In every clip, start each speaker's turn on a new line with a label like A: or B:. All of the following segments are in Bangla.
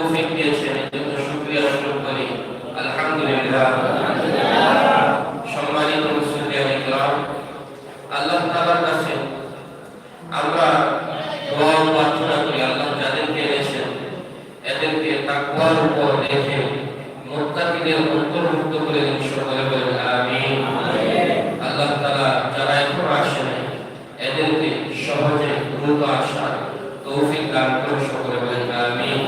A: তৌফিক দিয়েছেন। এজন্য শুকরিয়া স্বরূপ করি। আলহামদুলিল্লাহ সম্মানিত মুসলিম ইকরাম আল্লাহ তাআলার কাছে আমরা দোয়া ও প্রার্থনা করি আল্লাহ যাদেরকে এনেছেন এদেরকে তাকওয়ার উপর রেখে মুত্তাকিদের অন্তর্ভুক্ত করে দিন সকলে বলেন আমিন আল্লাহ তাআলা যারা এখন আসেন এদেরকে সহজে দ্রুত আসার তৌফিক দান করুন সকলে বলেন আমিন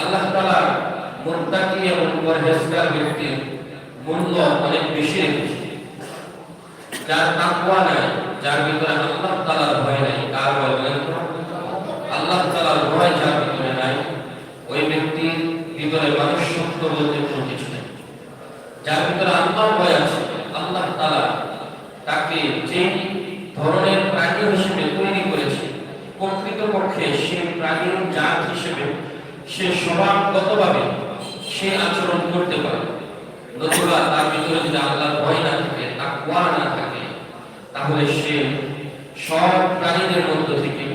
A: আল্লাহ তাআলা মুত্তাকি এবং পরহেজগার ব্যক্তির মূল্য অনেক বেশি রেখেছে যার তাকওয়া নাই যার ভিতরে আল্লাহ তাআলার ভয় নাই কার ভয় বলেন তো আল্লাহ তাআলার ভয় যার ভিতরে নাই ওই ব্যক্তির ভিতরে মানুষ সত্য বলতে কোনো কিছু নেই যার ভিতরে আল্লাহর ভয় আছে আল্লাহ তাআলা তাকে যে ধরনের প্রাণী হিসেবে তৈরি করেছে, প্রকৃতপক্ষে সে প্রাণীর জাত হিসেবে সে স্বভাবগতভাবে সে আচরণ করতে পারে। নতুবা তার ভিতরে যদি আল্লাহর ভয় না থাকে, তাকওয়া না থাকে, তাহলে সে সব প্রাণীদের মধ্য থেকে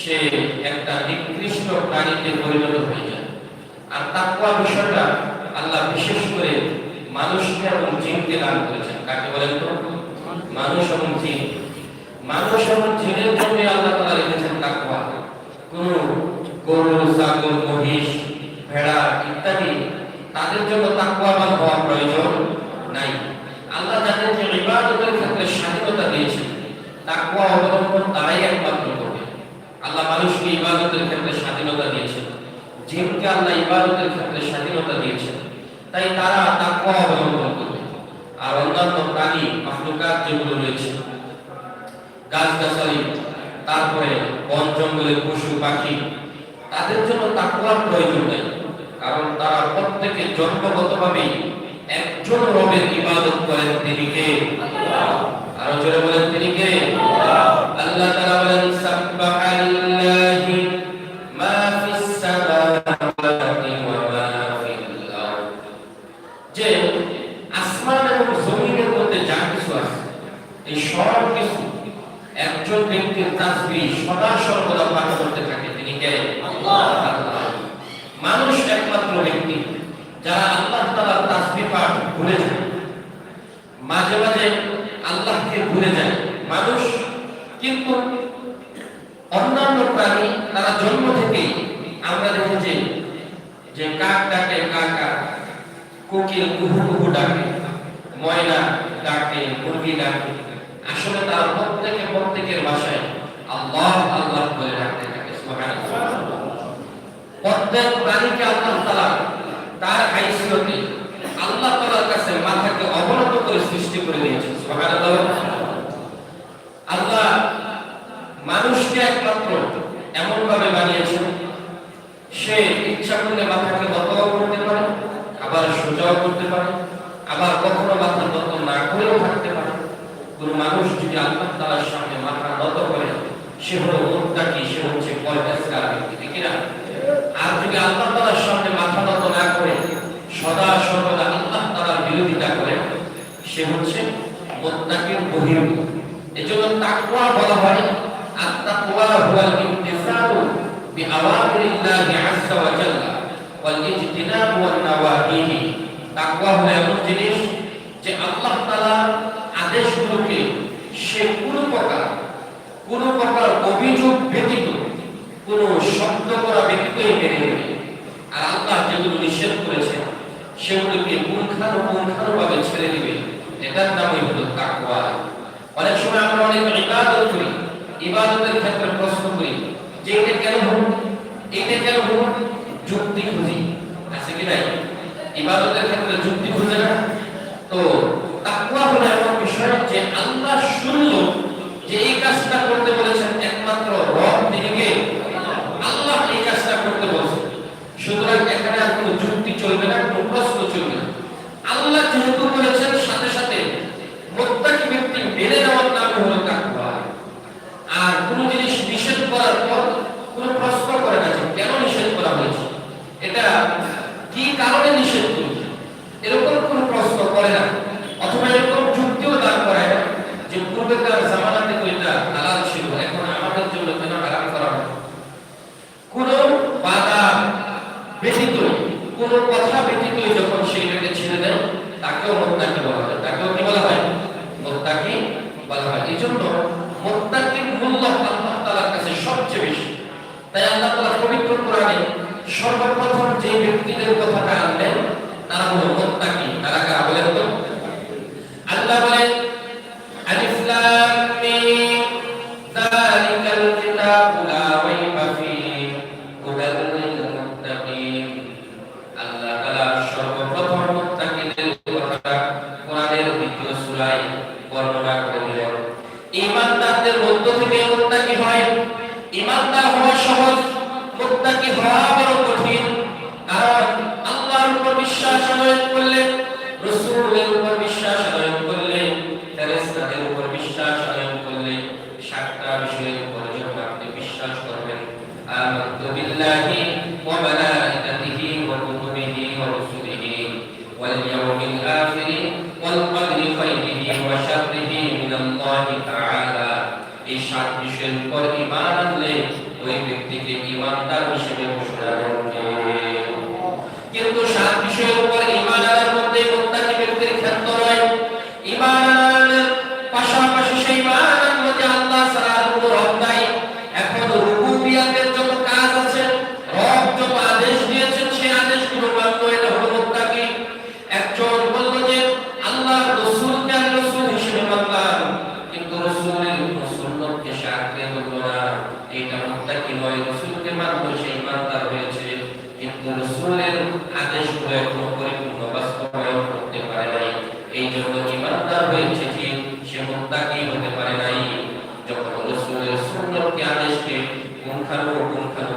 A: সে একটা নিকৃষ্ট প্রাণীতে পরিণত হয়ে যায়। আর তাকওয়া বিষয়টা আল্লাহ বিশেষ করে মানুষকে এবং জিনকে দান করেছেন। কাকে বলেন তো? মানুষ এবং জিন মানুষ এবং জিনের জন্য আল্লাহ তাআলা রেখেছেন তাকওয়া। কোন গরু, ছাগল, মহিষ, ভেড়া ইত্যাদি তাদের জন্য তাকওয়াবান হওয়া প্রয়োজন নাই। আল্লাহ যাদেরকে ইবাদতের ক্ষেত্রে স্বাধীনতা দিয়েছেন, তাকওয়া অবলম্বন তারাই একমাত্র করবে। আল্লাহ মানুষকে ইবাদতের ক্ষেত্রে স্বাধীনতা দিয়েছে জিনকে আল্লাহ ইবাদতের ক্ষেত্রে স্বাধীনতা দিয়েছে তাই তারা তাকওয়া অবলম্বন করবে। আর অন্যান্য প্রাণী, মাখলুকাত যেগুলো রয়েছে। গাছগাছালি, তারপরে বন জঙ্গলের পশু, পাখি, তাদের জন্য তাকওয়ার প্রয়োজন নেই, কারণ তারা প্রত্যেকে জন্মগতভাবেই একজন রবের ইবাদত করেন তিনি কে? আরও জোরে বলেন তিনি কে? আল্লাহ তাআলা বলেন সব কিছু একজন ব্যক্তির তাসবিহ সদা সর্বদা পাঠ করতে থাকে, তিনি কে? মানুষ একমাত্র ব্যক্তি যারা আল্লাহ তাআলার তাসবিহ পাঠ ভুলে যায়। মাঝে মাঝে আল্লাহকে ভুলে যায় মানুষ, কিন্তু অন্যান্য প্রাণী তারা জন্ম থেকেই আমরা দেখেছি যে কাক ডাকে কাকা, কোকিল কুহু কুহু ডাকে, ময়না ডাকে, মুরগি ডাকে আসলে তারা প্রত্যেকে প্রত্যেকের ভাষায় আল্লাহ আল্লাহ বলে ডাকতে থাকে প্রত্যেক প্রাণীকে আল্লাহ তাআলা তার হাইসিয়তে আল্লাহ তাআলার কাছে মাথাকে অবনত করে সৃষ্টি করে সুবহানাল্লাহ। আল্লাহ মানুষকে একমাত্র এমন ভাবে বানিয়েছেন, সে ইচ্ছা করলে মাথাকে দতও করতে পারে, আবার সোজাও করতে পারে, আবার কখনো মাথা নত না করেও থাকতে পারে। কোন মানুষ যদি আল্লাহ তাআলার সামনে মাথা নত করে, সে হলো মুত্তাকি সে হচ্ছে ব্যক্তি ঠিক না? আর যদি আল্লাহ তাআলার সামনে মাথা নত না করে, সদা সর্বদা আল্লাহ তাআলার বিরোধিতা করে, সে হচ্ছে বহির্ভূত বলা হয় আত-তাকওয়া হুয়াল ইমতিসালু বিআওয়ামিরিল্লাহি আযজা ওয়া জাল্লা ওয়াল ইজতিনাব ওয়ান নাওয়াহিহি। তাকওয়া হলো এমন জিনিস যে আল্লাহ তাআলার আদেশগুলোকে সে কোনো প্রকার, কোন প্রকার অভিযোগ ব্যতীত কোন শব্দ করা ব্যক্তিই মেনে নেবে। আর আল্লাহ যেগুলো নিষেধ করেছে সেগুলোকে পুঙ্খানুপুঙ্খানুভাবে ছেড়ে দিবে। এটার নামই হলো তাকওয়া। অনেক সময় আমরা অনেক ইবাদত করি, ইবাদতের ক্ষেত্রে প্রশ্ন করি, যে এটা কেন হল এটা কেন হল যুক্তি খুঁজি। আছে কি নাই? ইবাদতের ক্ষেত্রে যুক্তি খুঁজে না? তো তাকওয়া হলো যে আল্লাহ শুনল যে এই কাজটা করতে বলেছেন একমাত্র রব তিনি আল্লাহ এই কাজটা করতে বলেছেন। সুতরাং এখানে আর কোনো যুক্তি চলবে না, কোনো প্রশ্ন চলবে না। আল্লাহ যেহেতু বলেছেন, সাথে সাথে প্রত্যেক ব্যক্তি মেনে নেওয়ার নাম হলো তাকওয়া। আর কোন জিনিস নিষেধ করার পর কোনো প্রশ্ন করে না কেন নিষেধ করা হয়েছে। এটা কি কারণে তাই আল্লাহ তালা পবিত্র কোরআনে সর্বপ্রথম যে ব্যক্তিদের কথাটা আনলেন তারা তারা সে মুত্তাকি হতে পারে নাই? যখন রাসূলের সুন্নতকে আদেশকে পুঙ্খানুপুঙ্খানু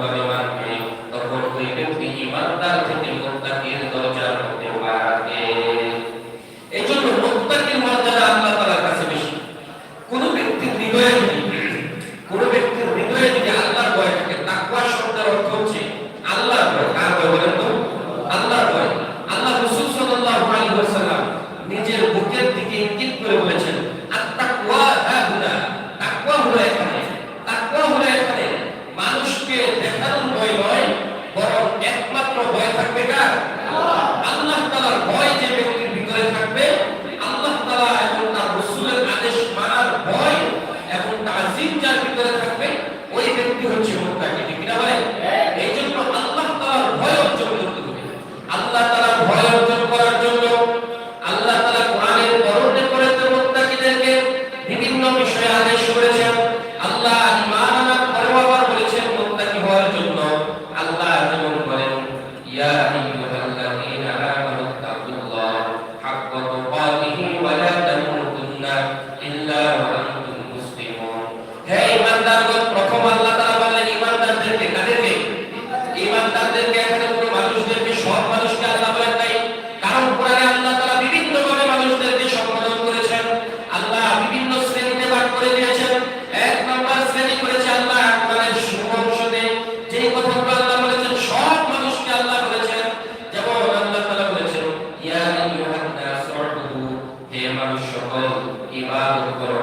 A: মানুষ সকল ইবাদত করো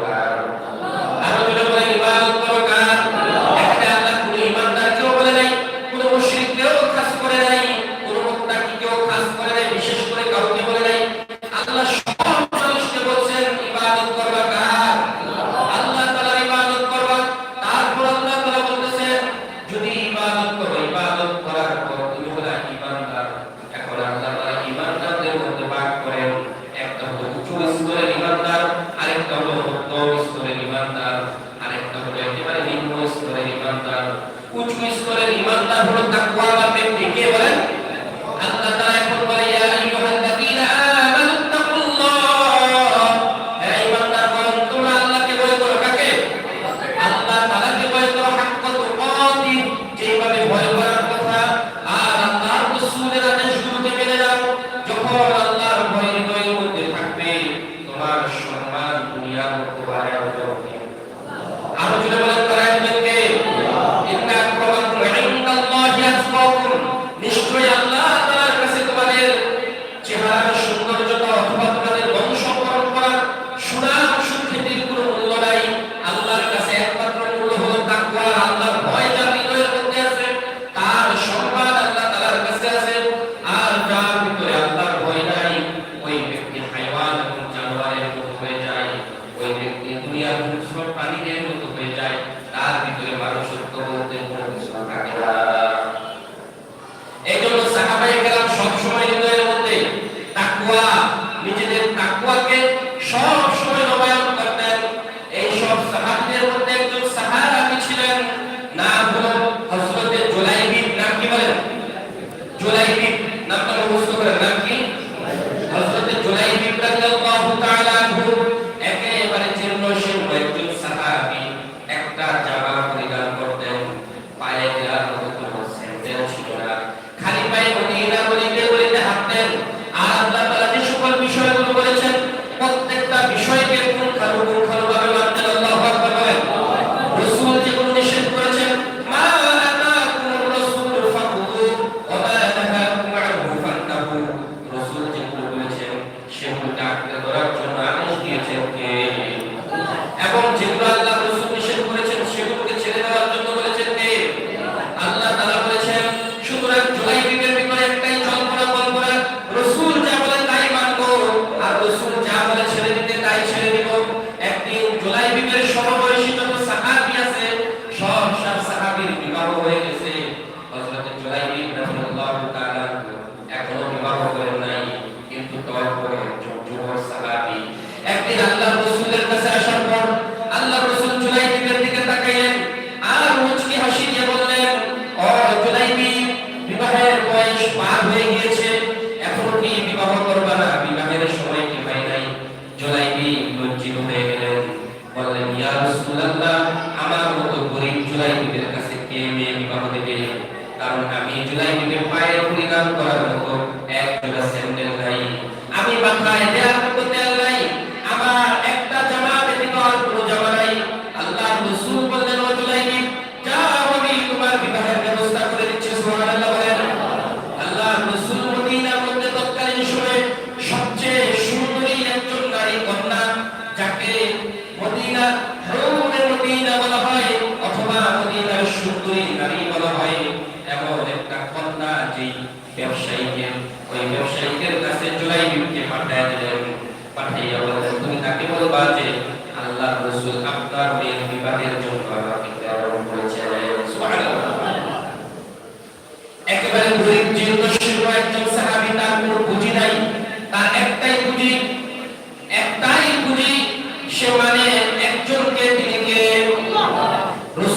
A: তাকুয়া নিজেদের তাকুয়াকে সব সময় নবায়ন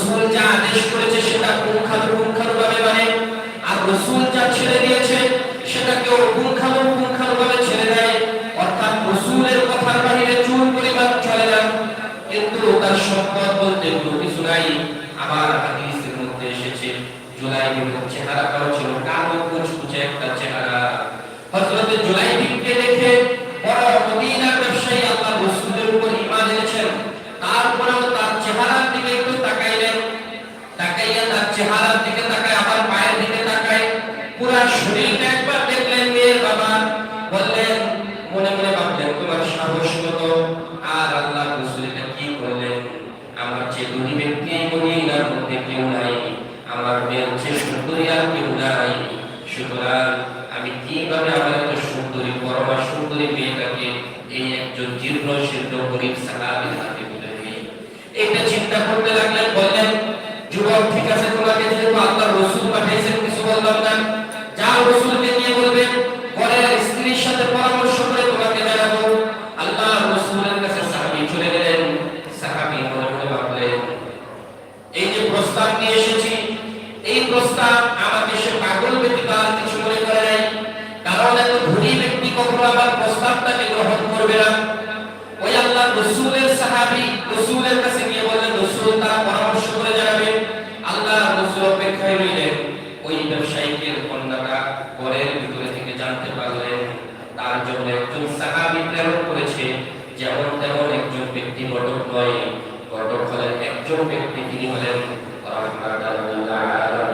A: রসুল যা আদেশ করেছে সেটা পুঙ্খানুপুঙ্খানুভাবে মানে আর রসুল যা ছেড়ে দিয়েছে সেটাকেও পুঙ্খানুপুঙ্খানুভাবে ছেড়ে দেয়। অর্থাৎ রসুলের কথার বাহিরে চুল পরিমাণ চলে না। কিন্তু তার সম্পদ বলতে কোনো কিছু আবার হাদিসের মধ্যে এসেছে জুলাই চেহারা কারও ছিল কালো কুচকুচে একটা চেহারা। হজরত সুন্দরী আর কেউ নাই সুতরাং আমি কীভাবে আমার এত সুন্দরী, পরমা সুন্দরী মেয়েটাকে এই একজন জীর্ণ সিদ্ধ গরিব সালামের হাতে তুলে দিই। এটা চিন্তা করতে লাগলেন, বললেন, যুবক, ঠিক আছে, তোমাকে যেহেতু আল্লাহ রসুল পাঠিয়েছেন, কিছু বললাম না। করবে ওই আল্লাহ রসুলের সাহাবি রসুলের কাছে গিয়ে বললেন রসুল তারা পরামর্শ করে জানাবে আল্লাহ রসুল অপেক্ষায় রইলেন ওই ব্যবসায়ীকে কন্যাটা ঘরের ভিতরে থেকে জানতে পারলেন তার জন্য একজন সাহাবি প্রেরণ করেছে যেমন তেমন একজন ব্যক্তি ঘটক নয় ঘটক হলেন একজন ব্যক্তি তিনি হলেন রহমাতুল্লাহ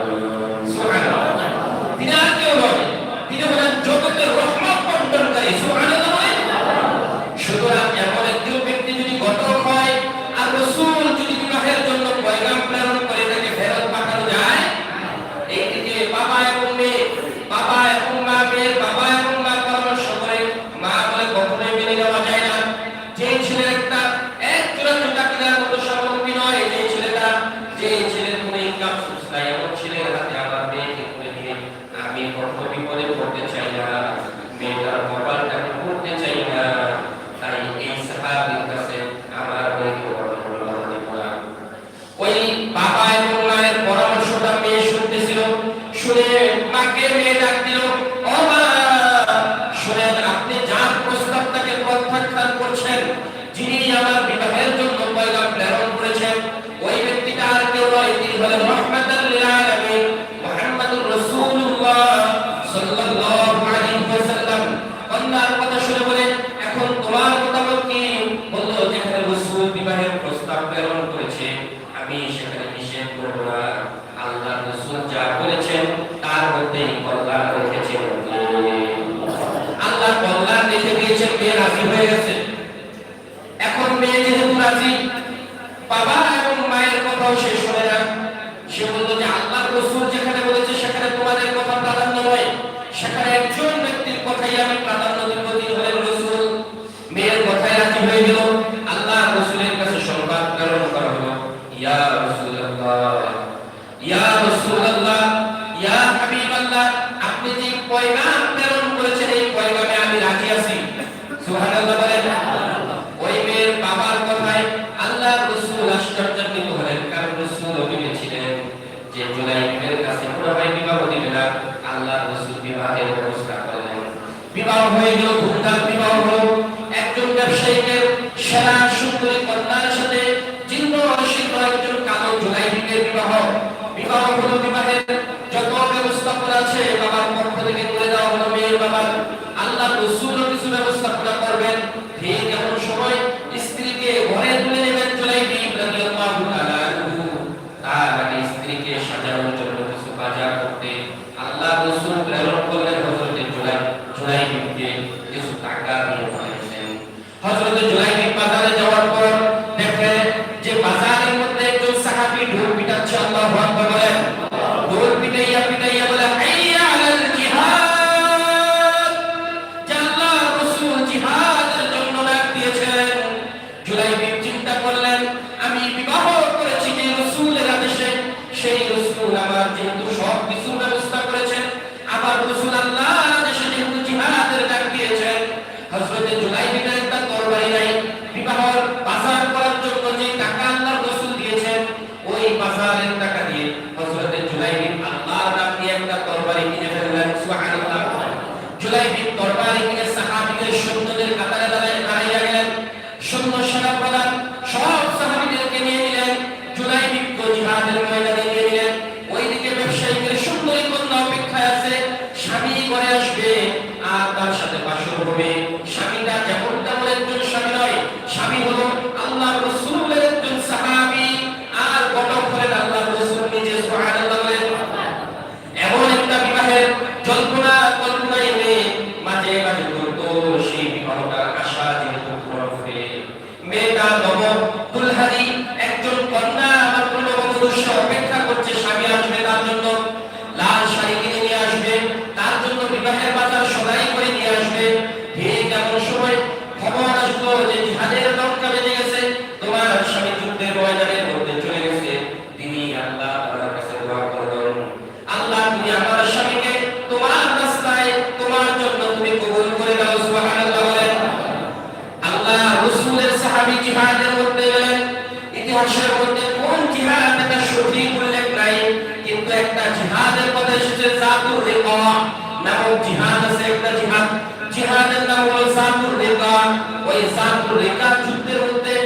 A: রেখা যুদ্ধের মধ্যে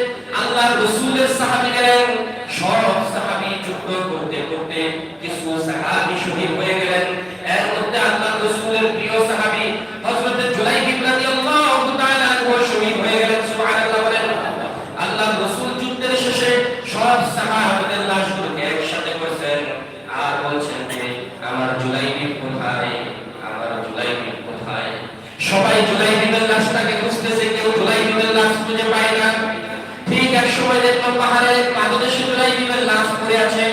A: আল্লাহ রসুলের সাহাবি গেলেন সব সাহাবি যুদ্ধ করতে করতে কিছু সাহাবি শহীদ হয়ে গেলেন। এর মধ্যে আল্লাহ রসুলের প্রিয় সাহাবি হযরত জুলাই ইবরাহি আল্লাহু তাআলা শহীদ হয়ে গেলেন। সুবহানাল্লাহ বলেন আল্লাহ রসুল যুদ্ধের শেষে সব সাহাবাদের লাশগুলোকে একসাথে করেছেন। আর বলছেন যে, আমার জুলাই কোথায়? আমার জুলাই কোথায়? সবাই জুলাই লাশটাকে খুঁজতেছে বিমের খুঁজে পায় না। ঠিক এক সময় দেখলাম পাহাড়ে পাদদেশে বিমের লাশ পড়ে আছে।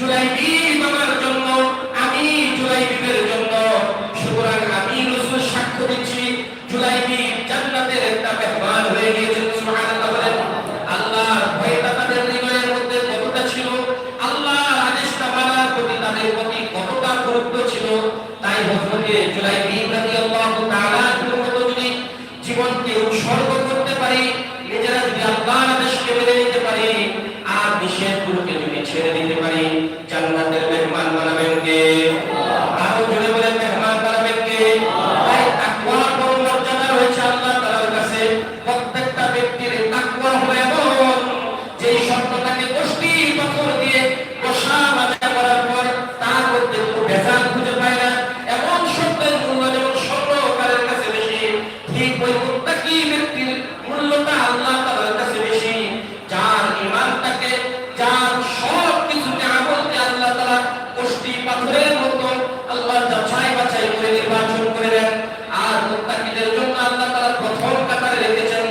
A: জুলাইবিব আমার জন্য আমি জুলাইবিবের মূল্যটা আল্লাহ তাআলার কাছে বেশি যার ঈমানটাকে যার সব কিছুকে আমলকে আল্লাহ তাআলা কষ্টি পাথরের মতো আল্লাহ যাচাই বাছাই করে নির্বাচন করে দেন আর মুত্তাকিদের জন্য আল্লাহ তাআলা প্রথম কাতারে রেখেছেন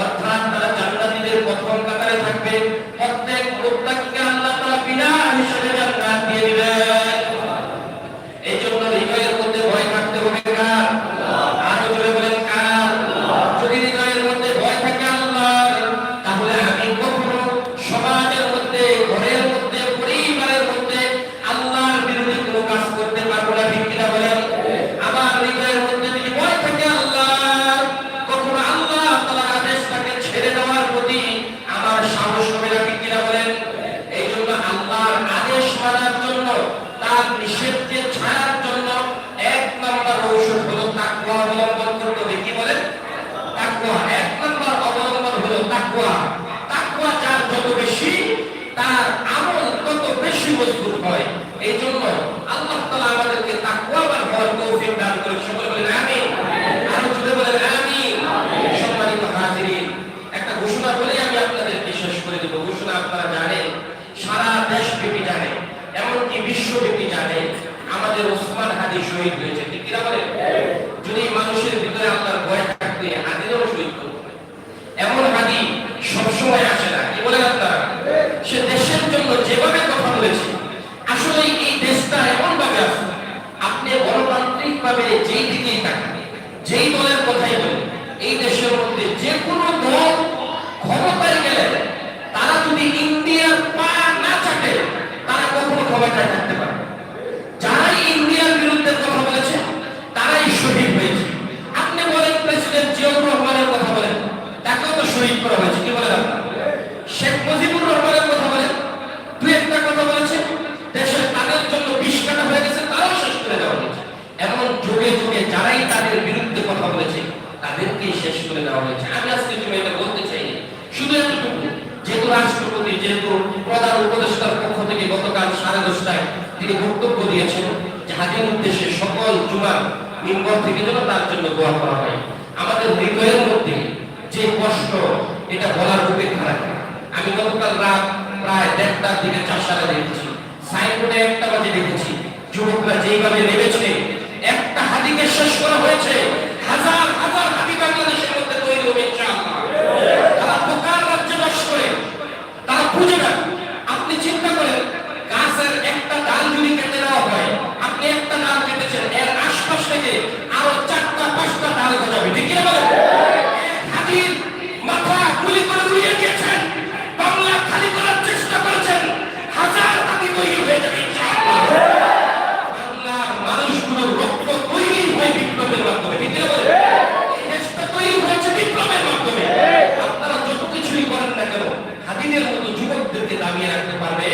A: অর্থাৎ তারা জান্নাতীদের প্রথম কাতারে থাকবে প্রত্যেক মুত্তাকিকে আল্লাহ তাআলা বিনা হিসাবে জান্নাত দিয়ে দিবেন এই জন্য হৃদয়ের মধ্যে ভয় থাকতে হবে কার আরও জোরে বলেন কার যদি হৃদয়ের মধ্যে ভয় থাকে আল্লাহর তাহলে আমি কখনো সমাজের মধ্যে ঘরের মধ্যে পরিবারের মধ্যে আল্লাহর বিরুদ্ধে কোনো কাজ করতে পারব না ঠিক কিনা বলেন আমার হৃদয়ের মধ্যে যদি ভয় থাকে আল্লাহ কখনো আল্লাহ তাআলার আদেশটাকে ছেড়ে দেওয়ার প্রতি আমার সাহস হবে না ঠিক কিনা বলেন এই জন্য আল্লাহর আদেশ মানার জন্য তার নিষেধকে ছাড়ার জন্য এক নম্বর ঔষধ হলো তাকওয়া অবলম্বন করতে হবে কি বলেন তাকওয়া এক নম্বর অবলম্বন হলো তাকওয়া তাকওয়া যার যত বেশি তার আমল তত বেশি মজবুত হয় এই জন্য আল্লাহ তাআলা আমাদেরকে তাকওয়াবান হওয়ার তৌফিক দান করেন সকলে বলেন আমিন আরও জোরে বলেন আমিন সম্মানিত হাজিরিন একটা ঘোষণা বলে আমি আপনাদেরকে শেষ করে দেব ঘোষণা আপনারা জানেন সারা দেশব্যাপী জানে এমনকি বিশ্বব্যাপী জানে আমাদের ওসমান শহীদ হয়েছে। ঠিক কিনা বলেন? যদি মানুষের ভিতরে আল্লাহর ভয় থাকবে হাদিরও শহীদ করবে এমন হাদি সবসময় আসে না। কি বলেন আপনারা? সে দেশের জন্য যেভাবে কথা বলেছে, আসলে এই দেশটা এমন ভাবে আছে, আপনি গণতান্ত্রিক ভাবে যেই দিকেই তাকান, যেই দলের কথাই বলেন, এই দেশের মধ্যে যে কোনো দল ক্ষমতায় গেলে, তারা যদি ইন্ডিয়ার পা না চাটে তারা কখনো ক্ষমতায় থাকতে পারে প্রেসিডেন্ট জিয়াউর রহমানের কথা বলেন, তাকেও তো শহীদ করা হয়েছে, কি বলেন শেখ মুজিবুর রহমানের কথা বলেন, দুই একটা কথা বলেছে, দেশের তাদের জন্য বিষ কাটা হয়ে গেছে, তারাও শেষ করে দেওয়া হয়েছে। এমন যুগে যুগে যারাই তাদের বিরুদ্ধে কথা বলেছে, তাদেরকেই শেষ করে দেওয়া হয়েছে। আমি আজকে তুমি এটা বলতে চাই শুধু এতটুকু, যেহেতু রাষ্ট্রপতি, যেহেতু প্রধান উপদেষ্টার পক্ষ থেকে গতকাল সাড়ে দশটায় তিনি বক্তব্য দিয়েছেন যে হাজের উদ্দেশ্যে সকল জুমার মিম্বর থেকে যেন তার জন্য দোয়া করা হয়। আমাদের হৃদয়ের মধ্যে যে কষ্ট, এটা বলার অপেক্ষা রাখে আমি গতকাল রাত প্রায় দেড়টার দিকে চাষারা দেখেছি। সাইনবোর্ডে একটা বাজে দেখেছি। যুবকরা যেইভাবে নেমেছে, একটা হাদিকে শেষ করা হয়েছে। হাজার হাজার হাদি বাংলাদেশের মধ্যে তৈরি হবে তারা রাজ্যে বাস করে, তারা বুঝে না। আপনি চিন্তা করেন, গাছের একটা ডাল যদি কেটে দেওয়া হয়, আপনি একটা ডাল কেটেছেন, এর আশপাশ থেকে চারটা পাঁচটা ডাল গজাবে ঠিক কিনা বলেন হাতির মাথা গুলি করে উড়িয়ে দিয়েছেন বাংলা খালি করার চেষ্টা করেছেন হাজার হাতি তৈরি হয়ে যাবে। বাংলার মানুষগুলোর রক্ত তৈরি হয় বিপ্লবের মাধ্যমে ঠিক এই দেশটা তৈরি হয়েছে বিপ্লবের মাধ্যমে আপনারা যত কিছুই করেন না কেন হাদিদের মতো যুবকদেরকে দাবিয়ে রাখতে পারবে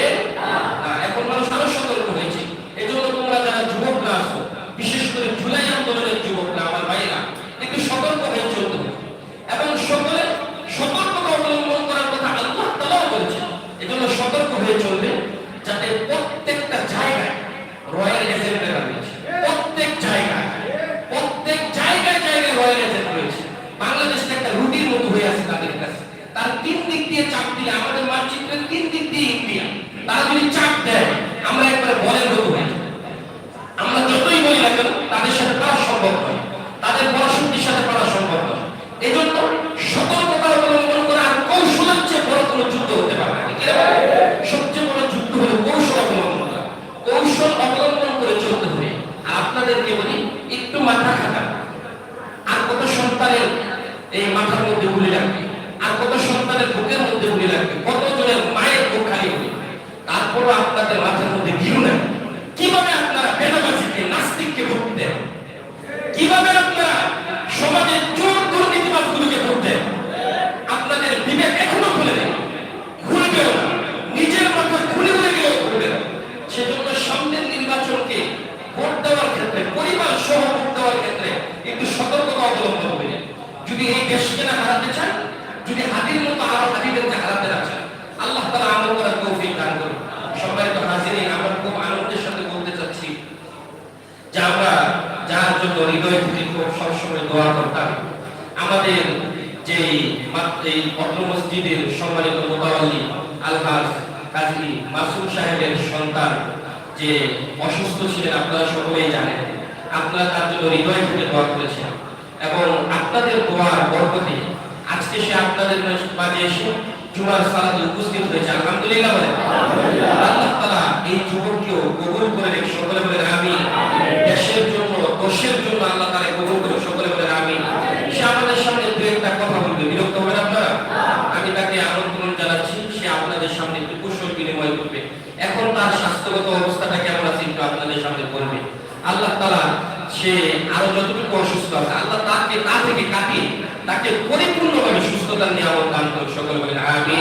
A: মধ্যে ভুলে যাবে আর কত মসজিদের সম্মানিত মোতাবাল্লি আলহাজ কাজী মাসুম সাহেবের সন্তান যে অসুস্থ ছিলেন আপনারা সকলেই জানেন। আপনারা তার জন্য হৃদয় থেকে দোয়া করেছেন এবং আপনাদের দোয়ার বরকতে আজকে সে আপনাদের মাঝে এসে জুমার সালাতে উপস্থিত হয়েছে। আলহামদুলিল্লাহ বলে আল্লাহ এই যুবককেও কবুল করে সকলে বলে আমি দেশের জন্য দশের জন্য আল্লাহ অবস্থাটা কে আমরা একটু আপনাদের সামনে করবে আল্লাহ তালা সে আরও যতটুকু অসুস্থ আছে, আল্লাহ তাকে, তা থেকে কাটিয়ে তাকে পরিপূর্ণভাবে সুস্থতা নিয়ে আমার দান করুন সকল বলেন আমি